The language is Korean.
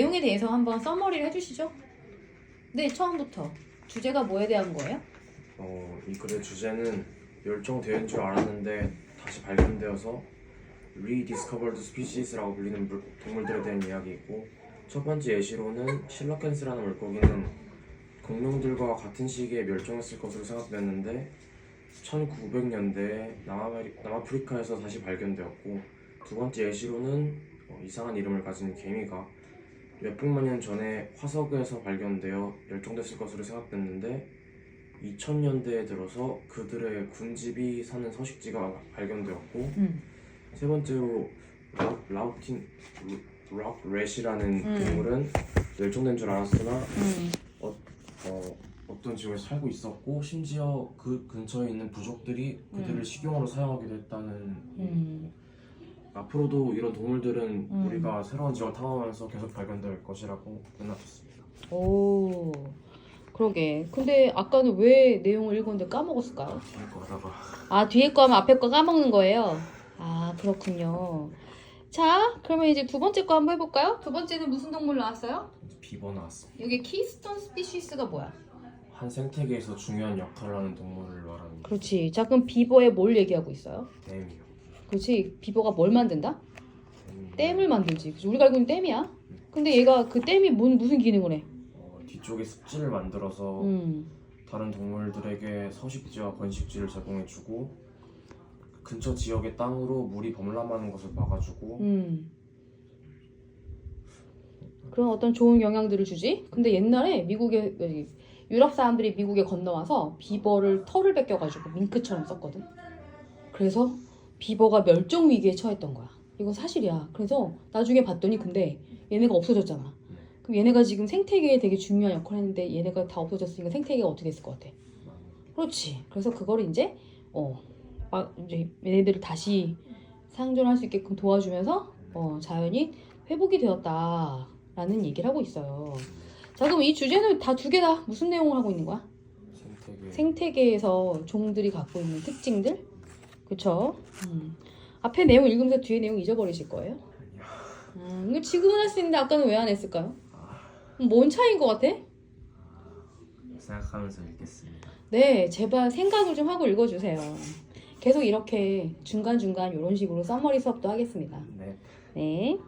내용에 대해서 한번 써머리를 해주시죠. 네, 처음부터 주제가 뭐에 대한 거예요? 어, 이 글의 주제는 멸종된 줄 알았는데 다시 발견되어서 rediscovered species라고 불리는 물- 동물들에 대한 이야기이고 첫 번째 예시로는 실라켄스라는 물고기는 공룡들과 같은 시기에 멸종했을 것으로 생각되었는데 1900년대에 남아메리, 남아프리카에서 다시 발견되었고 두 번째 예시로는 어, 이상한 이름을 가진 개미가 몇 백만 년 전에 화석에서 발견되어 멸종됐을 것으로 생각됐는데 2000년대에 들어서 그들의 군집이 사는 서식지가 발견되었고 음. 세 번째로 라, 라우틴 락렛이라는 음. 동물은 멸종된 줄 알았으나 음. 어, 어떤 지역에 살고 있었고 심지어 그 근처에 있는 부족들이 그들을 음. 식용으로 사용하기도 했다는 음. 앞으로도 이런 동물들은 음. 우리가 새로운 지역을 탐험하면서 계속 발견될 것이라고 생각했습니다. 오. 그러게. 근데 아까는 왜 내용을 읽었는데 까먹었을까요? 뒤에 거다가 아, 뒤에 거 하면 앞에 거 까먹는 거예요? 아, 그렇군요. 자, 그러면 이제 두 번째 거 한번 해볼까요? 두 번째는 무슨 동물 나왔어요? 비버 나왔습니다. 여기 키스톤 스피시스가 뭐야? 한 생태계에서 중요한 역할을 하는 동물을 말하는 그렇지. 자, 그럼 비버에 뭘 얘기하고 있어요? 댐이요. 그렇지. 비버가 뭘 만든다? 댐이 댐을 만들지. 그치? 우리가 알고 있는 댐이야. 근데 얘가 그 댐이 뭔, 무슨 기능을 해? 어, 뒤쪽에 습지를 만들어서 음. 다른 동물들에게 서식지와 번식지를 제공해주고 근처 지역의 땅으로 물이 범람하는 것을 막아주고 음. 그런 어떤 좋은 영향들을 주지. 근데 옛날에 미국에 유럽 사람들이 미국에 건너와서 비버를 털을 벗겨가지고 밍크처럼 썼거든. 그래서 비버가 멸종 위기에 처했던 거야. 이건 사실이야. 그래서 나중에 봤더니 근데 얘네가 없어졌잖아. 그럼 얘네가 지금 생태계에 되게 중요한 역할을 했는데 얘네가 다 없어졌으니까 생태계가 어떻게 됐을 것 같아? 그렇지. 그래서 그걸 이제 어, 아, 이제 얘네들을 다시 상존할 수 있게끔 도와주면서 어, 자연이 회복이 되었다라는 얘기를 하고 있어요. 자, 그럼 이 주제는 다 두 개 다 무슨 내용을 하고 있는 거야? 생태계 생태계에서 종들이 갖고 있는 특징들, 그쵸? 음. 앞에 내용 읽으면서 뒤에 내용 잊어버리실 거예요. 음, 이거 지금은 할 수 있는데 아까는 왜 안 했을까요? 음, 뭔 차이인 것 같아? 생각하면서 읽겠습니다. 네, 제발 생각을 좀 하고 읽어주세요. 계속 이렇게 중간중간 이런 식으로 써머리 수업도 하겠습니다. 네. 네.